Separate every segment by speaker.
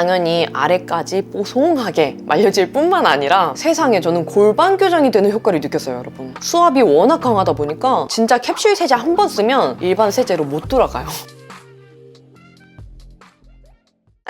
Speaker 1: 당연히 아래까지 뽀송하게 말려질 뿐만 아니라 세상에 저는 골반 교정이 되는 효과를 느꼈어요, 여러분. 수압이 워낙 강하다 보니까 진짜 캡슐 세제 한 번 쓰면 일반 세제로 못 돌아가요.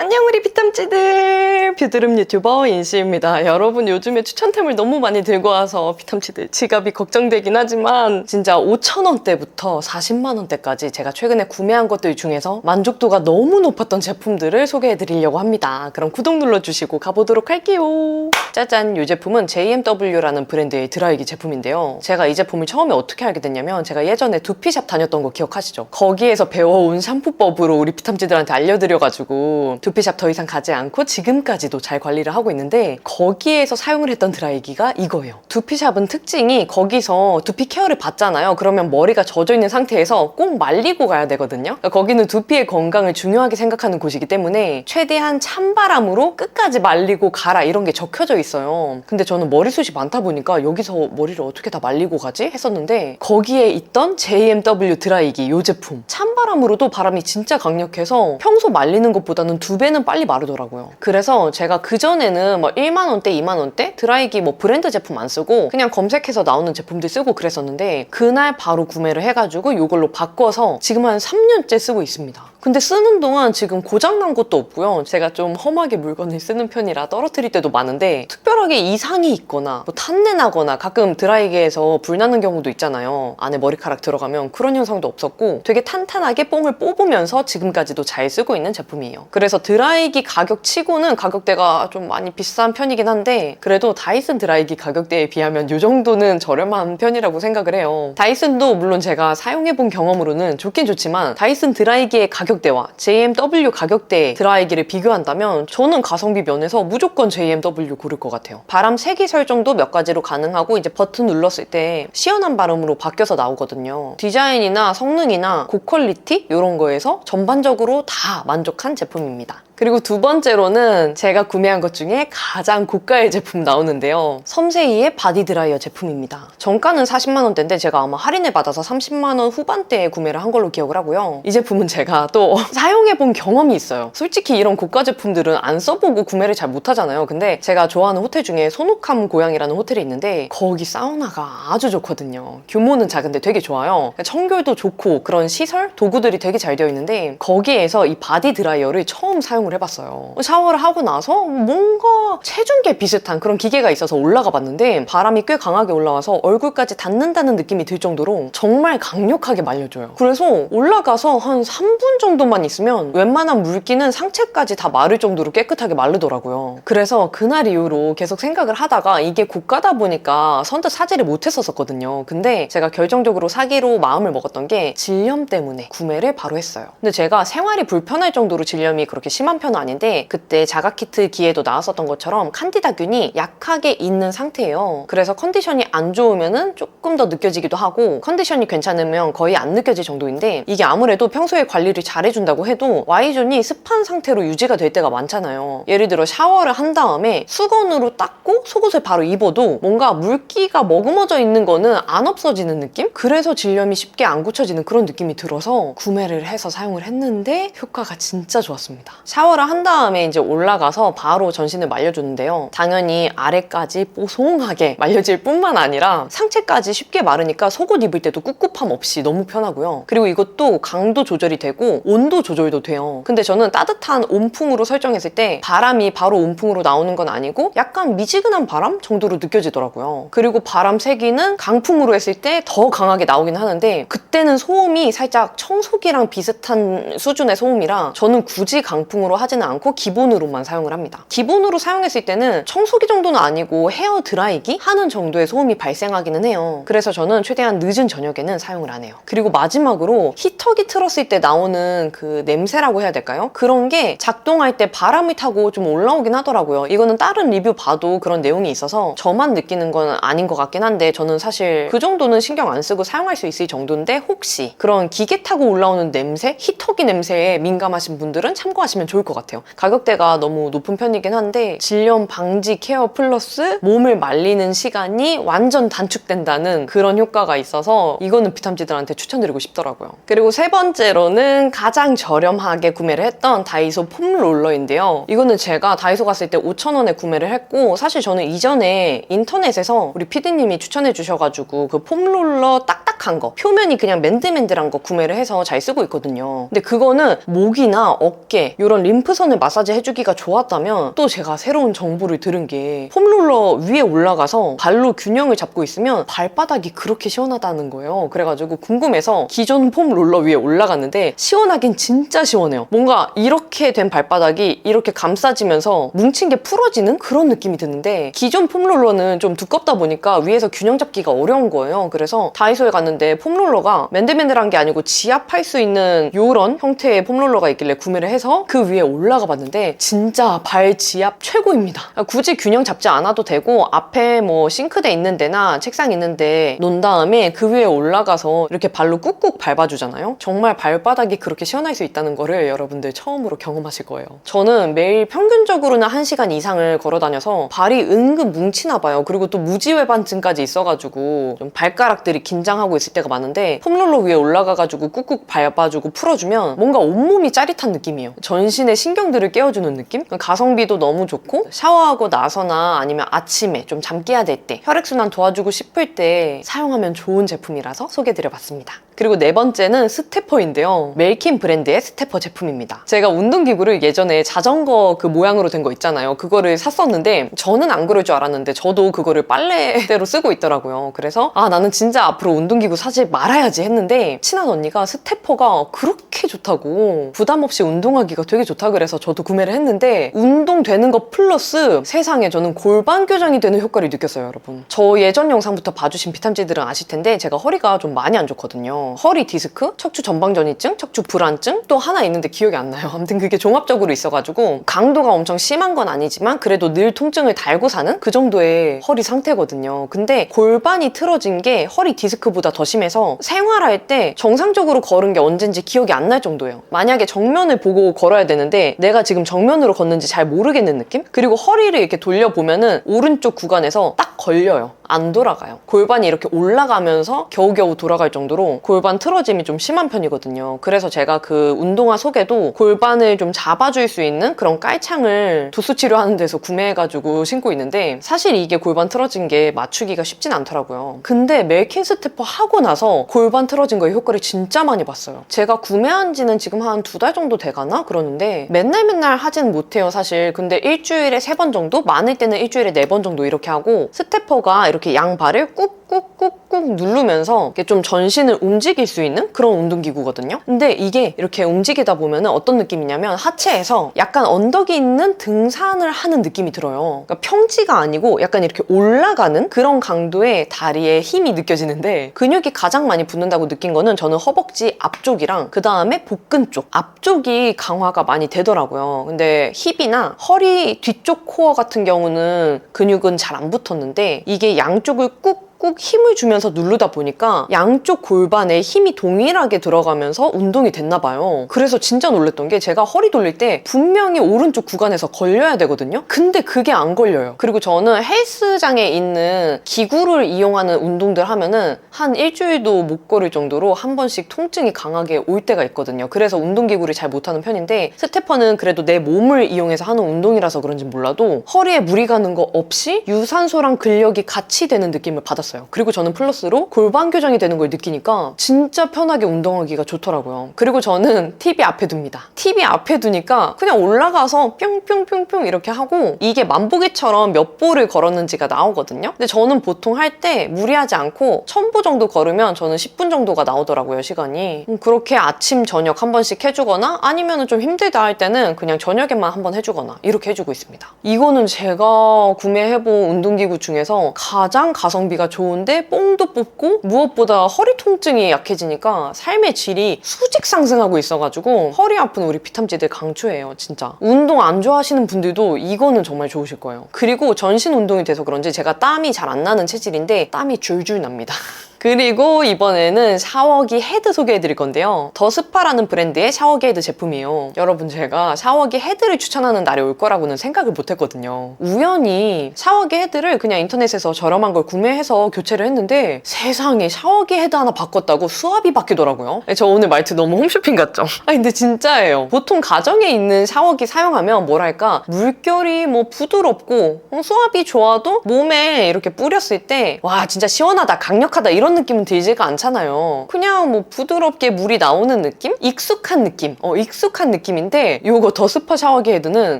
Speaker 1: 안녕 우리 피탐치들. 뷰드름 유튜버 인시입니다. 여러분 요즘에 추천템을 너무 많이 들고 와서 피탐치들 지갑이 걱정되긴 하지만 진짜 5천원대부터 40만원대까지 제가 최근에 구매한 것들 중에서 만족도가 너무 높았던 제품들을 소개해 드리려고 합니다. 그럼 구독 눌러주시고 가보도록 할게요. 짜잔! 이 제품은 JMW라는 브랜드의 드라이기 제품인데요. 제가 이 제품을 처음에 어떻게 알게 됐냐면 제가 예전에 두피샵 다녔던 거 기억하시죠? 거기에서 배워온 샴푸법으로 우리 피탐치들한테 알려드려가지고 두피 샵더 이상 가지 않고 지금까지도 잘 관리를 하고 있는데 거기에서 사용을 했던 드라이기가 이거예요. 두피샵은 특징이 거기서 두피 케어를 받잖아요. 그러면 머리가 젖어 있는 상태에서 꼭 말리고 가야 되거든요. 그러니까 거기는 두피의 건강을 중요하게 생각하는 곳이기 때문에 최대한 찬바람으로 끝까지 말리고 가라 이런 게 적혀져 있어요. 근데 저는 머리숱이 많다 보니까 여기서 머리를 어떻게 다 말리고 가지 했었는데 거기에 있던 JMW 드라이기 이 제품 찬바람으로도 바람이 진짜 강력해서 평소 말리는 것보다는 두배 는 빨리 마르더라고요. 그래서 제가 그전에는 뭐 1만 원대, 2만 원대 드라이기 뭐 브랜드 제품 안 쓰고 그냥 검색해서 나오는 제품들 쓰고 그랬었는데 그날 바로 구매를 해가지고 이걸로 바꿔서 지금 한 3년째 쓰고 있습니다. 근데 쓰는 동안 지금 고장난 것도 없고요. 제가 좀 험하게 물건을 쓰는 편이라 떨어뜨릴 때도 많은데 특별하게 이상이 있거나 뭐 탄내 나거나 가끔 드라이기에서 불 나는 경우도 있잖아요. 안에 머리카락 들어가면 그런 현상도 없었고 되게 탄탄하게 뽕을 뽑으면서 지금까지도 잘 쓰고 있는 제품이에요. 그래서 드라이기 가격 치고는 가격대가 좀 많이 비싼 편이긴 한데 그래도 다이슨 드라이기 가격대에 비하면 이 정도는 저렴한 편이라고 생각을 해요. 다이슨도 물론 제가 사용해본 경험으로는 좋긴 좋지만 다이슨 드라이기의 가격 대와 JMW 가격대 드라이기를 비교한다면 저는 가성비 면에서 무조건 JMW 고를 것 같아요. 바람 세기 설정도 몇 가지로 가능하고 이제 버튼 눌렀을 때 시원한 바람으로 바뀌어서 나오거든요. 디자인이나 성능이나 고퀄리티 이런 거에서 전반적으로 다 만족한 제품입니다. 그리고 두 번째로는 제가 구매한 것 중에 가장 고가의 제품 나오는데요. 섬세이의 바디 드라이어 제품입니다. 정가는 40만 원대인데 제가 아마 할인을 받아서 30만 원 후반대에 구매를 한 걸로 기억을 하고요. 이 제품은 제가 또 사용해 본 경험이 있어요. 솔직히 이런 고가 제품들은 안 써보고 구매를 잘 못하잖아요. 근데 제가 좋아하는 호텔 중에 소노캄 고양이라는 호텔이 있는데 거기 사우나가 아주 좋거든요. 규모는 작은데 되게 좋아요. 청결도 좋고 그런 시설 도구들이 되게 잘 되어 있는데 거기에서 이 바디 드라이어를 처음 사용 사용을 해봤어요. 샤워를 하고 나서 뭔가 체중계 비슷한 그런 기계가 있어서 올라가 봤는데 바람이 꽤 강하게 올라와서 얼굴까지 닿는다는 느낌이 들 정도로 정말 강력하게 말려줘요. 그래서 올라가서 한 3분 정도만 있으면 웬만한 물기는 상체까지 다 마를 정도로 깨끗하게 마르더라고요. 그래서 그날 이후로 계속 생각을 하다가 이게 고가다 보니까 선뜻 사지를 못했었거든요. 근데 제가 결정적으로 사기로 마음을 먹었던 게 질염 때문에 구매를 바로 했어요. 근데 제가 생활이 불편할 정도로 질염이 그렇게 심한 편은 아닌데 그때 자가키트 기에도 나왔었던 것처럼 칸디다균이 약하게 있는 상태예요. 그래서 컨디션이 안 좋으면은 조금 더 느껴지기도 하고 컨디션이 괜찮으면 거의 안 느껴질 정도인데 이게 아무래도 평소에 관리를 잘 해준다고 해도 Y존이 습한 상태로 유지가 될 때가 많잖아요. 예를 들어 샤워를 한 다음에 수건으로 닦고 속옷을 바로 입어도 뭔가 물기가 머금어져 있는 거는 안 없어지는 느낌? 그래서 질염이 쉽게 안 고쳐지는 그런 느낌이 들어서 구매를 해서 사용을 했는데 효과가 진짜 좋았습니다. 샤워 를 한 다음에 이제 올라가서 바로 전신을 말려주는데요. 당연히 아래까지 뽀송하게 말려질 뿐만 아니라 상체까지 쉽게 마르니까 속옷 입을 때도 꿉꿉함 없이 너무 편하고요. 그리고 이것도 강도 조절이 되고 온도 조절도 돼요. 근데 저는 따뜻한 온풍으로 설정했을 때 바람이 바로 온풍으로 나오는 건 아니고 약간 미지근한 바람 정도로 느껴지더라고요. 그리고 바람 세기는 강풍으로 했을 때 더 강하게 나오긴 하는데 그때는 소음이 살짝 청소기랑 비슷한 수준의 소음이라 저는 굳이 강풍으로 하지는 않고 기본으로만 사용을 합니다. 기본으로 사용했을 때는 청소기 정도는 아니고 헤어 드라이기 하는 정도의 소음이 발생하기는 해요. 그래서 저는 최대한 늦은 저녁에는 사용을 안 해요. 그리고 마지막으로 히터기 틀었을 때 나오는 그 냄새라고 해야 될까요? 그런 게 작동할 때 바람이 타고 좀 올라오긴 하더라고요. 이거는 다른 리뷰 봐도 그런 내용이 있어서 저만 느끼는 건 아닌 것 같긴 한데 저는 사실 그 정도는 신경 안 쓰고 사용할 수 있을 정도인데 혹시 그런 기계 타고 올라오는 냄새, 히터기 냄새에 민감하신 분들은 참고하시면 좋을 것것 같아요. 가격대가 너무 높은 편이긴 한데 질염 방지 케어 플러스 몸을 말리는 시간이 완전 단축된다는 그런 효과가 있어서 이거는 비탐지들한테 추천드리고 싶더라고요. 그리고 세 번째로는 가장 저렴하게 구매를 했던 다이소 폼 롤러인데요. 이거는 제가 다이소 갔을 때 5,000원에 구매를 했고 사실 저는 이전에 인터넷에서 우리 피디님이 추천해 주셔가지고 그 폼 롤러 딱딱한 거 표면이 그냥 맨들맨들한 거 구매를 해서 잘 쓰고 있거든요. 근데 그거는 목이나 어깨 이런 림 프선을 마사지 해주기가 좋았다면 또 제가 새로운 정보를 들은 게 폼롤러 위에 올라가서 발로 균형을 잡고 있으면 발바닥이 그렇게 시원하다는 거예요. 그래가지고 궁금해서 기존 폼 롤러 위에 올라갔는데 시원하긴 진짜 시원해요. 뭔가 이렇게 된 발바닥이 이렇게 감싸지면서 뭉친 게 풀어지는 그런 느낌이 드는데 기존 폼 롤러는 좀 두껍다 보니까 위에서 균형 잡기가 어려운 거예요. 그래서 다이소에 갔는데 폼 롤러가 맨들맨들한 게 아니고 지압할 수 있는 이런 형태의 폼 롤러가 있길래 구매를 해서 그 위에 올라가 봤는데 진짜 발 지압 최고입니다. 굳이 균형 잡지 않아도 되고 앞에 뭐 싱크대 있는 데나 책상 있는데 놓은 다음에 그 위에 올라가서 이렇게 발로 꾹꾹 밟아주잖아요. 정말 발바닥이 그렇게 시원할 수 있다는 거를 여러분들 처음으로 경험하실 거예요. 저는 매일 평균적으로는 1시간 이상을 걸어 다녀서 발이 은근 뭉치나 봐요. 그리고 또 무지외반증까지 있어가지고 좀 발가락들이 긴장하고 있을 때가 많은데 폼롤러 위에 올라가가지고 꾹꾹 밟아주고 풀어주면 뭔가 온몸이 짜릿한 느낌이에요. 전신 의 신경들을 깨워주는 느낌? 가성비도 너무 좋고 샤워하고 나서나 아니면 아침에 좀 잠 깨야 될 때 혈액순환 도와주고 싶을 때 사용하면 좋은 제품이라서 소개드려봤습니다. 그리고 네 번째는 스태퍼인데요. 멜킨 브랜드의 스태퍼 제품입니다. 제가 운동기구를 예전에 자전거 그 모양으로 된 거 있잖아요. 그거를 샀었는데 저는 안 그럴 줄 알았는데 저도 그거를 빨래대로 쓰고 있더라고요. 그래서 아 나는 진짜 앞으로 운동기구 사지 말아야지 했는데 친한 언니가 스태퍼가 그렇게 좋다고 부담 없이 운동하기가 되게 좋다 그래서 저도 구매를 했는데 운동되는 거 플러스 세상에 저는 골반 교정이 되는 효과를 느꼈어요 여러분. 저 예전 영상부터 봐주신 비탐지들은 아실 텐데 제가 허리가 좀 많이 안 좋거든요. 허리 디스크, 척추 전방전이증, 척추 불안증 또 하나 있는데 기억이 안 나요. 아무튼 그게 종합적으로 있어가지고 강도가 엄청 심한 건 아니지만 그래도 늘 통증을 달고 사는 그 정도의 허리 상태거든요. 근데 골반이 틀어진 게 허리 디스크보다 더 심해서 생활할 때 정상적으로 걸은 게 언젠지 기억이 안 날 정도예요. 만약에 정면을 보고 걸어야 되는데 내가 지금 정면으로 걷는지 잘 모르겠는 느낌? 그리고 허리를 이렇게 돌려보면은 오른쪽 구간에서 딱 걸려요. 안 돌아가요. 골반이 이렇게 올라가면서 겨우겨우 돌아갈 정도로 골반 틀어짐이 좀 심한 편이거든요. 그래서 제가 그 운동화 속에도 골반을 좀 잡아줄 수 있는 그런 깔창을 도수 치료하는 데서 구매해가지고 신고 있는데 사실 이게 골반 틀어진 게 맞추기가 쉽진 않더라고요. 근데 멜킨 스태퍼 하고 나서 골반 틀어진 거의 효과를 진짜 많이 봤어요. 제가 구매한 지는 지금 한 두 달 정도 돼가나? 그러는데 맨날 맨날 하진 못해요, 사실. 근데 일주일에 세 번 정도? 많을 때는 일주일에 네 번 정도 이렇게 하고 스태퍼가 이렇게 양발을 꾹꾹꾹꾹 누르면서 이렇게 좀 전신을 움직 일 수 있는 그런 운동기구거든요. 근데 이게 이렇게 움직이다 보면 어떤 느낌이냐면 하체에서 약간 언덕이 있는 등산을 하는 느낌이 들어요. 그러니까 평지가 아니고 약간 이렇게 올라가는 그런 강도의 다리에 힘이 느껴지는데 근육이 가장 많이 붙는다고 느낀 거는 저는 허벅지 앞쪽이랑 그 다음에 복근 쪽 앞쪽이 강화가 많이 되더라고요. 근데 힙이나 허리 뒤쪽 코어 같은 경우는 근육은 잘 안 붙었는데 이게 양쪽을 꾹 꾹 힘을 주면서 누르다 보니까 양쪽 골반에 힘이 동일하게 들어가면서 운동이 됐나 봐요. 그래서 진짜 놀랬던 게 제가 허리 돌릴 때 분명히 오른쪽 구간에서 걸려야 되거든요. 근데 그게 안 걸려요. 그리고 저는 헬스장에 있는 기구를 이용하는 운동들 하면은 한 일주일도 못 걸을 정도로 한 번씩 통증이 강하게 올 때가 있거든요. 그래서 운동기구를 잘 못하는 편인데 스태퍼는 그래도 내 몸을 이용해서 하는 운동이라서 그런지 몰라도 허리에 무리 가는 거 없이 유산소랑 근력이 같이 되는 느낌을 받았어요. 그리고 저는 플러스로 골반 교정이 되는 걸 느끼니까 진짜 편하게 운동하기가 좋더라고요. 그리고 저는 TV 앞에 둡니다. TV 앞에 두니까 그냥 올라가서 뿅뿅뿅뿅 이렇게 하고 이게 만보기처럼 몇 보를 걸었는지가 나오거든요. 근데 저는 보통 할 때 무리하지 않고 1000보 정도 걸으면 저는 10분 정도가 나오더라고요, 시간이. 음, 그렇게 아침, 저녁 한 번씩 해주거나 아니면 좀 힘들다 할 때는 그냥 저녁에만 한 번 해주거나 이렇게 해주고 있습니다. 이거는 제가 구매해본 운동기구 중에서 가장 가성비가 좋은데 뽕도 뽑고 무엇보다 허리 통증이 약해지니까 삶의 질이 수직 상승하고 있어가지고 허리 아픈 우리 피탐지들 강추해요 진짜. 운동 안 좋아하시는 분들도 이거는 정말 좋으실 거예요. 그리고 전신 운동이 돼서 그런지 제가 땀이 잘 안 나는 체질인데 땀이 줄줄 납니다 그리고 이번에는 샤워기 헤드 소개해 드릴 건데요. 더 스파라는 브랜드의 샤워기 헤드 제품이에요. 여러분 제가 샤워기 헤드를 추천하는 날이 올 거라고는 생각을 못 했거든요. 우연히 샤워기 헤드를 그냥 인터넷에서 저렴한 걸 구매해서 교체를 했는데 세상에 샤워기 헤드 하나 바꿨다고 수압이 바뀌더라고요. 저 오늘 말투 너무 홈쇼핑 같죠? 아 근데 진짜예요. 보통 가정에 있는 샤워기 사용하면 뭐랄까 물결이 뭐 부드럽고 어, 수압이 좋아도 몸에 이렇게 뿌렸을 때 와 진짜 시원하다 강력하다 이런 느낌은 들지가 않잖아요. 그냥 뭐 부드럽게 물이 나오는 느낌? 익숙한 느낌. 어 익숙한 느낌인데 요거 더스파 샤워기 헤드는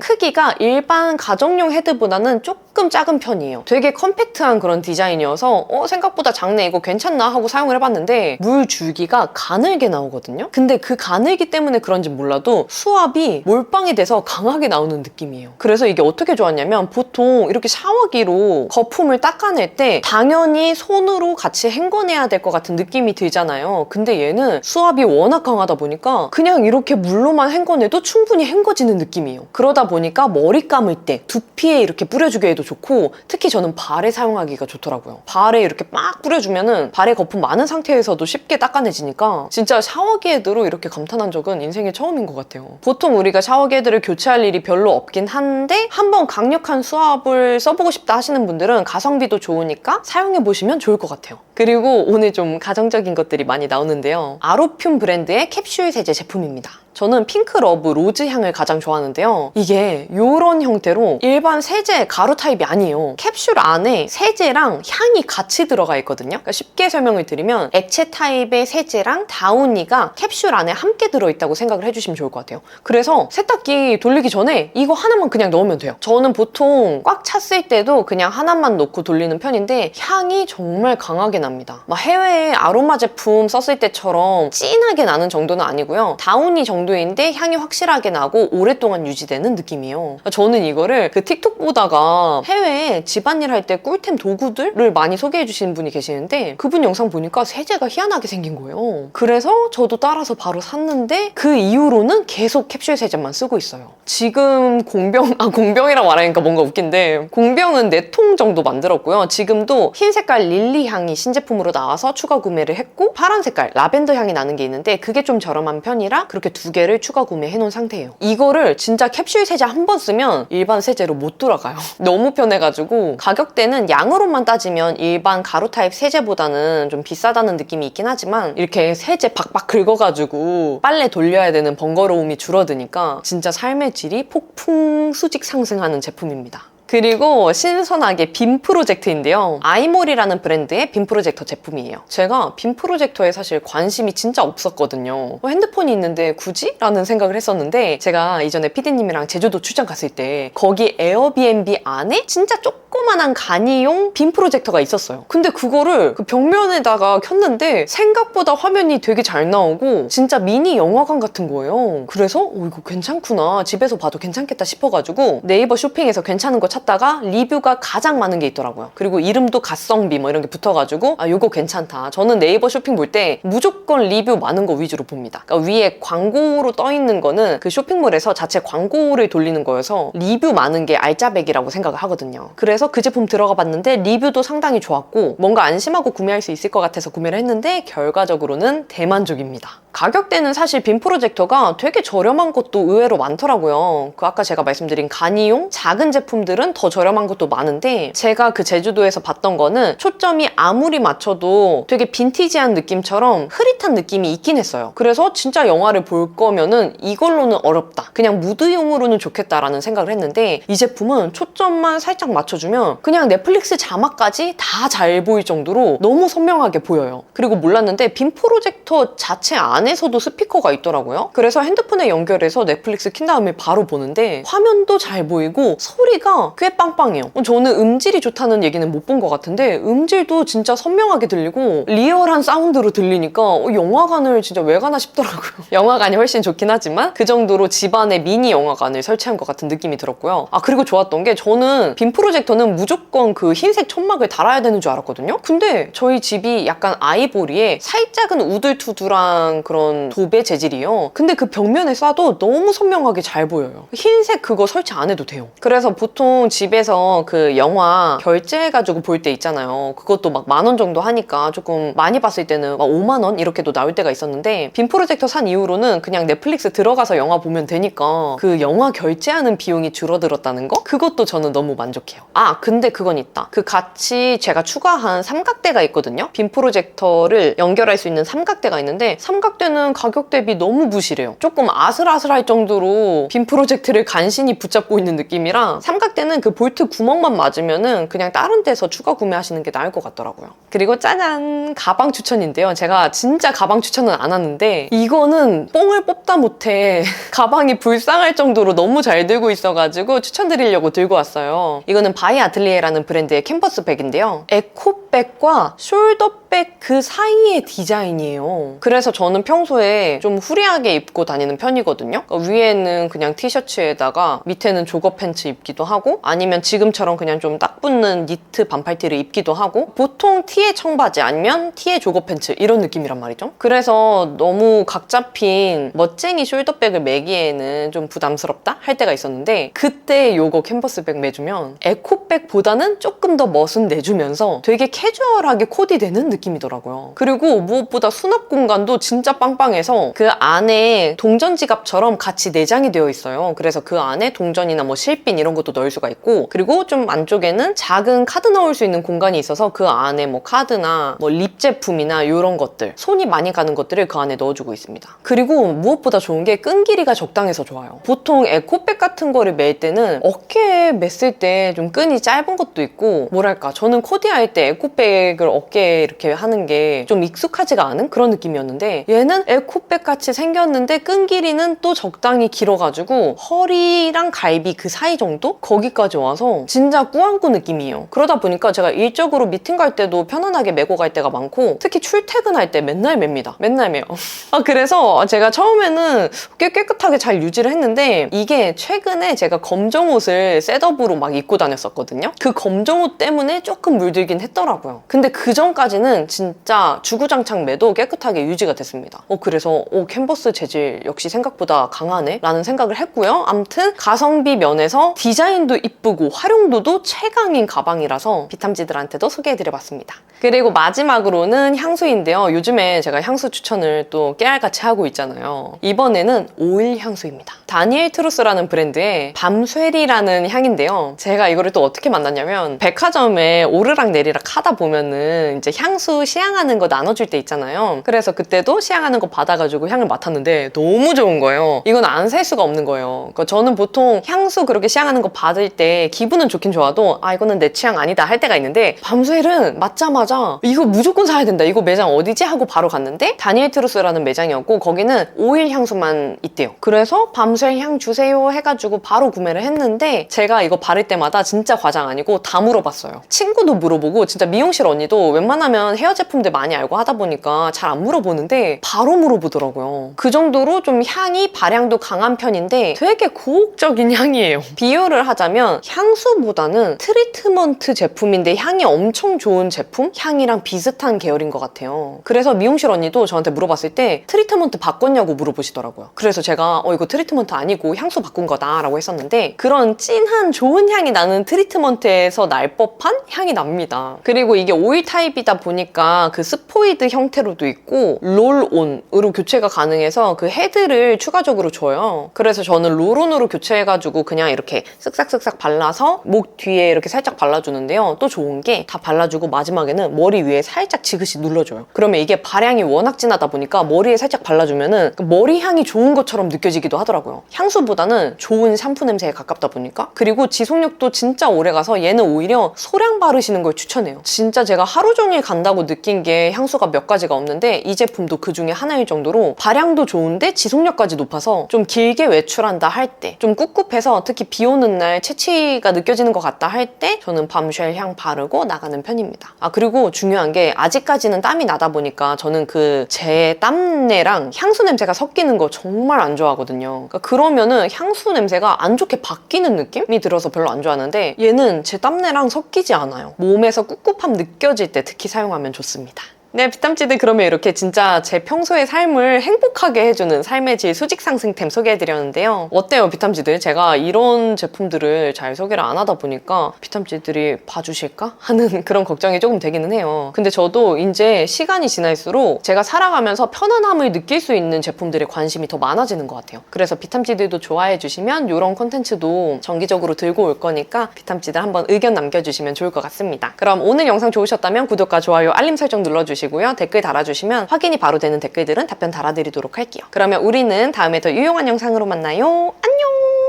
Speaker 1: 크기가 일반 가정용 헤드보다는 조금 작은 편이에요. 되게 컴팩트한 그런 디자인이어서 어 생각보다 작네 이거 괜찮나 하고 사용을 해봤는데 물 줄기가 가늘게 나오거든요. 근데 그 가늘기 때문에 그런지 몰라도 수압이 몰빵이 돼서 강하게 나오는 느낌이에요. 그래서 이게 어떻게 좋았냐면 보통 이렇게 샤워기로 거품을 닦아낼 때 당연히 손으로 같이 헹궈내야 될 것 같은 느낌이 들잖아요. 근데 얘는 수압이 워낙 강하다 보니까 그냥 이렇게 물로만 헹궈내도 충분히 헹궈지는 느낌이에요. 그러다 보니까 머리 감을 때 두피에 이렇게 뿌려주기에도 좋고 특히 저는 발에 사용하기가 좋더라고요. 발에 이렇게 막 뿌려주면은 발에 거품 많은 상태에서도 쉽게 닦아내지니까 진짜 샤워기 헤드로 이렇게 감탄한 적은 인생에 처음인 것 같아요. 보통 우리가 샤워기 헤드를 교체할 일이 별로 없긴 한데 한번 강력한 수압을 써보고 싶다 하시는 분들은 가성비도 좋으니까 사용해 보시면 좋을 것 같아요. 그리고 오늘 좀 가정적인 것들이 많이 나오는데요. 아로듐 브랜드의 캡슐 세제 제품입니다. 저는 핑크 러브 로즈 향을 가장 좋아하는데요. 이게 이런 형태로 일반 세제 가루 타입이 아니에요. 캡슐 안에 세제랑 향이 같이 들어가 있거든요. 그러니까 쉽게 설명을 드리면 액체 타입의 세제랑 다우니가 캡슐 안에 함께 들어있다고 생각을 해주시면 좋을 것 같아요. 그래서 세탁기 돌리기 전에 이거 하나만 그냥 넣으면 돼요. 저는 보통 꽉 찼을 때도 그냥 하나만 넣고 돌리는 편인데 향이 정말 강하게 납니다. 막 해외에 아로마 제품 썼을 때처럼 진하게 나는 정도는 아니고요. 다우니 정도 정도인데 향이 확실하게 나고 오랫동안 유지되는 느낌이에요. 저는 이거를 그 틱톡 보다가 해외에 집안일 할 때 꿀템 도구들을 많이 소개해 주시는 분이 계시는데 그분 영상 보니까 세제가 희한하게 생긴 거예요. 그래서 저도 따라서 바로 샀는데 그 이후로는 계속 캡슐 세제만 쓰고 있어요. 지금 공병, 아 공병이라고 말하니까 뭔가 웃긴데 공병은 4통 정도 만들었고요. 지금도 흰 색깔 릴리 향이 신제품으로 나와서 추가 구매를 했고 파란 색깔 라벤더 향이 나는 게 있는데 그게 좀 저렴한 편이라 그렇게 두 개를 추가 구매해 놓은 상태예요. 이거를 진짜 캡슐 세제 한 번 쓰면 일반 세제로 못 돌아가요. 너무 편해가지고 가격대는 양으로만 따지면 일반 가루 타입 세제보다는 좀 비싸다는 느낌이 있긴 하지만 이렇게 세제 박박 긁어가지고 빨래 돌려야 되는 번거로움이 줄어드니까 진짜 삶의 질이 폭풍 수직 상승하는 제품입니다. 그리고 신선하게 빔 프로젝트인데요. 아이몰이라는 브랜드의 빔 프로젝터 제품이에요. 제가 빔 프로젝터에 사실 관심이 진짜 없었거든요. 어, 핸드폰이 있는데 굳이? 라는 생각을 했었는데 제가 이전에 피디님이랑 제주도 출장 갔을 때 거기 에어비앤비 안에 진짜 조 그만한 간이용 빔 프로젝터가 있었어요. 근데 그거를 그 벽면에다가 켰는데 생각보다 화면이 되게 잘 나오고 진짜 미니 영화관 같은 거예요. 그래서 어, 이거 괜찮구나. 집에서 봐도 괜찮겠다 싶어가지고 네이버 쇼핑에서 괜찮은 거 찾다가 리뷰가 가장 많은 게 있더라고요. 그리고 이름도 가성비 뭐 이런 게 붙어가지고 아 이거 괜찮다. 저는 네이버 쇼핑 볼 때 무조건 리뷰 많은 거 위주로 봅니다. 그러니까 위에 광고로 떠 있는 거는 그 쇼핑몰에서 자체 광고를 돌리는 거여서 리뷰 많은 게 알짜배기라고 생각을 하거든요. 그래서 그 제품 들어가 봤는데 리뷰도 상당히 좋았고 뭔가 안심하고 구매할 수 있을 것 같아서 구매를 했는데 결과적으로는 대만족입니다. 가격대는 사실 빔 프로젝터가 되게 저렴한 것도 의외로 많더라고요. 그 아까 제가 말씀드린 간이용 작은 제품들은 더 저렴한 것도 많은데 제가 그 제주도에서 봤던 거는 초점이 아무리 맞춰도 되게 빈티지한 느낌처럼 흐릿한 느낌이 있긴 했어요. 그래서 진짜 영화를 볼 거면은 이걸로는 어렵다. 그냥 무드용으로는 좋겠다라는 생각을 했는데 이 제품은 초점만 살짝 맞춰주면 그냥 넷플릭스 자막까지 다 잘 보일 정도로 너무 선명하게 보여요. 그리고 몰랐는데 빔 프로젝터 자체 안에서도 스피커가 있더라고요. 그래서 핸드폰에 연결해서 넷플릭스 킨 다음에 바로 보는데 화면도 잘 보이고 소리가 꽤 빵빵해요. 저는 음질이 좋다는 얘기는 못 본 것 같은데 음질도 진짜 선명하게 들리고 리얼한 사운드로 들리니까 어, 영화관을 진짜 왜 가나 싶더라고요. 영화관이 훨씬 좋긴 하지만 그 정도로 집안에 미니 영화관을 설치한 것 같은 느낌이 들었고요. 아 그리고 좋았던 게 저는 빔 프로젝터는 저는 무조건 그 흰색 천막을 달아야 되는 줄 알았거든요. 근데 저희 집이 약간 아이보리에 살짝은 우들투들한 그런 도배 재질이에요. 근데 그 벽면에 쏴도 너무 선명하게 잘 보여요. 흰색 그거 설치 안 해도 돼요. 그래서 보통 집에서 그 영화 결제해가지고 볼 때 있잖아요. 그것도 막 만 원 정도 하니까 조금 많이 봤을 때는 막 5만 원 이렇게도 나올 때가 있었는데 빔 프로젝터 산 이후로는 그냥 넷플릭스 들어가서 영화 보면 되니까 그 영화 결제하는 비용이 줄어들었다는 거? 그것도 저는 너무 만족해요. 아 근데 그건 있다. 그 같이 제가 추가한 삼각대가 있거든요. 빔 프로젝터를 연결할 수 있는 삼각대가 있는데 삼각대는 가격 대비 너무 부실해요. 조금 아슬아슬할 정도로 빔 프로젝트를 간신히 붙잡고 있는 느낌이라 삼각대는 그 볼트 구멍만 맞으면은 그냥 다른 데서 추가 구매하시는 게 나을 것 같더라고요. 그리고 짜잔 가방 추천인데요. 제가 진짜 가방 추천은 안 하는데 이거는 뽕을 뽑다 못해 가방이 불쌍할 정도로 너무 잘 들고 있어가지고 추천드리려고 들고 왔어요. 이거는 바이 아틀리에라는 브랜드의 캔버스 백인데요. 에코백과 숄더백 그 사이의 디자인이에요. 그래서 저는 평소에 좀 후리하게 입고 다니는 편이거든요. 그러니까 위에는 그냥 티셔츠에다가 밑에는 조거 팬츠 입기도 하고 아니면 지금처럼 그냥 좀 딱 붙는 니트 반팔티를 입기도 하고 보통 티에 청바지 아니면 티에 조거 팬츠 이런 느낌이란 말이죠. 그래서 너무 각 잡힌 멋쟁이 숄더백을 매기에는 좀 부담스럽다 할 때가 있었는데 그때 요거 캔버스백 매주면 에코 백보다는 조금 더 멋은 내주면서 되게 캐주얼하게 코디 되는 느낌이더라고요. 그리고 무엇보다 수납 공간도 진짜 빵빵해서 그 안에 동전 지갑처럼 같이 내장이 되어 있어요. 그래서 그 안에 동전이나 뭐 실핀 이런 것도 넣을 수가 있고 그리고 좀 안쪽에는 작은 카드 넣을 수 있는 공간이 있어서 그 안에 뭐 카드나 뭐 립 제품이나 이런 것들 손이 많이 가는 것들을 그 안에 넣어주고 있습니다. 그리고 무엇보다 좋은 게 끈 길이가 적당해서 좋아요. 보통 에코백 같은 거를 멜 때는 어깨에 맸을 때 좀 끈이 짧은 것도 있고 뭐랄까 저는 코디할 때 에코백을 어깨에 이렇게 하는 게 좀 익숙하지가 않은 그런 느낌이었는데 얘는 에코백 같이 생겼는데 끈 길이는 또 적당히 길어가지고 허리랑 갈비 그 사이 정도? 거기까지 와서 진짜 꾸안꾸 느낌이에요. 그러다 보니까 제가 일적으로 미팅 갈 때도 편안하게 메고 갈 때가 많고 특히 출퇴근할 때 맨날 맵니다. 맨날 매요. 아 그래서 제가 처음에는 꽤 깨끗하게 잘 유지를 했는데 이게 최근에 제가 검정 옷을 셋업으로 막 입고 다녔었거든요. 그 검정 옷 때문에 조금 물들긴 했더라고요. 근데 그 전까지는 진짜 주구장창 매도 깨끗하게 유지가 됐습니다. 어 그래서 오 캔버스 재질 역시 생각보다 강하네 라는 생각을 했고요. 암튼 가성비 면에서 디자인도 이쁘고 활용도도 최강인 가방이라서 비탐지들한테도 소개해드려봤습니다. 그리고 마지막으로는 향수인데요. 요즘에 제가 향수 추천을 또 깨알같이 하고 있잖아요. 이번에는 오일 향수입니다. 다니엘 트루스라는 브랜드의 밤쇠리라는 향인데요. 제가 이거를 또 어떻게 만났냐면 백화점에 오르락 내리락 하다 보면은 이제 향수 시향하는 거 나눠줄 때 있잖아요. 그래서 그때도 시향하는 거 받아가지고 향을 맡았는데 너무 좋은 거예요. 이건 안 살 수가 없는 거예요. 그러니까 저는 보통 향수 그렇게 시향하는 거 받을 때 기분은 좋긴 좋아도 아 이거는 내 취향 아니다 할 때가 있는데 밤스웰은 맞자마자 이거 무조건 사야 된다. 이거 매장 어디지 하고 바로 갔는데 다니엘 트루스라는 매장이었고 거기는 오일 향수만 있대요. 그래서 밤스웰 향 주세요 해가지고 바로 구매를 했는데 제가 이거 바를 때마다 진짜 과장 아니고 다 물어봤어요. 친구도 물어보고 진짜 미용실 언니도 웬만하면 헤어 제품들 많이 알고 하다 보니까 잘 안 물어보는데 바로 물어보더라고요. 그 정도로 좀 향이 발향도 강한 편인데 되게 고혹적인 향이에요. 비유를 하자면 향수보다는 트리트먼트 제품인데 향이 엄청 좋은 제품? 향이랑 비슷한 계열인 것 같아요. 그래서 미용실 언니도 저한테 물어봤을 때 트리트먼트 바꿨냐고 물어보시더라고요. 그래서 제가 어 이거 트리트먼트 아니고 향수 바꾼 거다라고 했었는데 그런 찐한 좋은 향이 나는 트리트먼트 에서 날 법한 향이 납니다. 그리고 이게 오일 타입이다 보니까 그 스포이드 형태로도 있고 롤온으로 교체가 가능해서 그 헤드를 추가적으로 줘요. 그래서 저는 롤온으로 교체해가지고 그냥 이렇게 쓱싹쓱싹 발라서 목 뒤에 이렇게 살짝 발라주는데요. 또 좋은 게 다 발라주고 마지막에는 머리 위에 살짝 지그시 눌러줘요. 그러면 이게 발향이 워낙 진하다 보니까 머리에 살짝 발라주면은 그 머리 향이 좋은 것처럼 느껴지기도 하더라고요. 향수보다는 좋은 샴푸 냄새에 가깝다 보니까 그리고 지속력도 진짜 오래 가서 얘는 오히려 소량 바르시는 걸 추천해요. 진짜 제가 하루 종일 간다고 느낀 게 향수가 몇 가지가 없는데 이 제품도 그 중에 하나일 정도로 발향도 좋은데 지속력까지 높아서 좀 길게 외출한다 할 때 좀 꿉꿉해서 특히 비 오는 날 채취가 느껴지는 것 같다 할 때 저는 밤쉘 향 바르고 나가는 편입니다. 아 그리고 중요한 게 아직까지는 땀이 나다 보니까 저는 그 제 땀내랑 향수 냄새가 섞이는 거 정말 안. 좋아하거든요. 그러니까 그러면은 향수 냄새가 안 좋게 바뀌는 느낌이 들어서 별로 안 좋아하는데 얘는 제 땀내랑 섞이지 않아요. 몸에서 꿉꿉함 느껴질 때 특히 사용하면 좋습니다. 네, 비tam찌들 그러면 이렇게 진짜 제 평소의 삶을 행복하게 해주는 삶의 질 수직 상승템 소개해드렸는데요. 어때요, 비tam찌들? 제가 이런 제품들을 잘 소개를 안 하다 보니까 비tam찌들이 봐주실까? 하는 그런 걱정이 조금 되기는 해요. 근데 저도 이제 시간이 지날수록 제가 살아가면서 편안함을 느낄 수 있는 제품들에 관심이 더 많아지는 것 같아요. 그래서 비tam찌들도 좋아해주시면 이런 콘텐츠도 정기적으로 들고 올 거니까 비tam찌들 한번 의견 남겨주시면 좋을 것 같습니다. 그럼 오늘 영상 좋으셨다면 구독과 좋아요, 알림 설정 눌러 주시고요. 댓글 달아주시면 확인이 바로 되는 댓글들은 답변 달아드리도록 할게요. 그러면 우리는 다음에 더 유용한 영상으로 만나요. 안녕!